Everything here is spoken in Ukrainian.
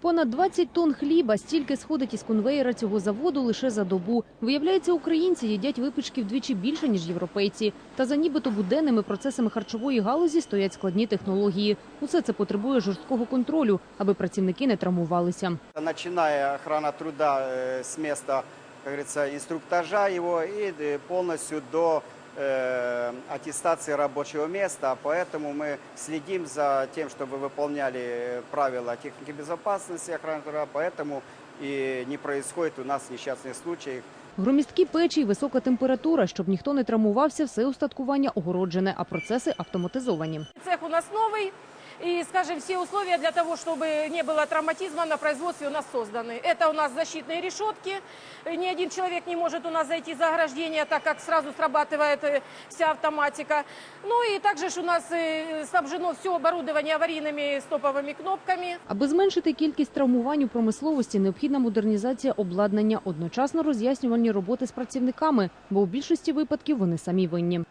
Понад 20 тонн хліба стільки сходить із конвеєра цього заводу лише за добу. Виявляється, українці їдять випічки вдвічі більше ніж європейці. Та за нібито буденними процесами харчової галузі стоять складні технології. Усе це потребує жорсткого контролю, аби працівники не травмувалися. начиная охрана труда э, с места, как говорится, инструктажа его и э, полностью до э, аттестации рабочего места. Поэтому мы следим за тем, чтобы выполняли правила техники безопасности охраны труда, поэтому и не происходит у нас несчастных случаев, Громісткі печі й висока температура, щоб ніхто не травмувався, все устаткування огороджене, а процеси автоматизовані. Цех у нас новый, и, скажем, все условия для того, чтобы не было травматизма на производстве у нас созданы. Это у нас защитные решетки, ни один человек не может у нас зайти за ограждение, так как сразу срабатывает э, вся автоматика. Ну и также ж у нас э, снабжено все оборудование аварийными стоповыми кнопками. Аби зменшити кількість травмувань у промисловості, необхідна модернізація обладнання, одночасно роз'яснювальні роботи з працівниками, бо у більшості випадків вони самі винні.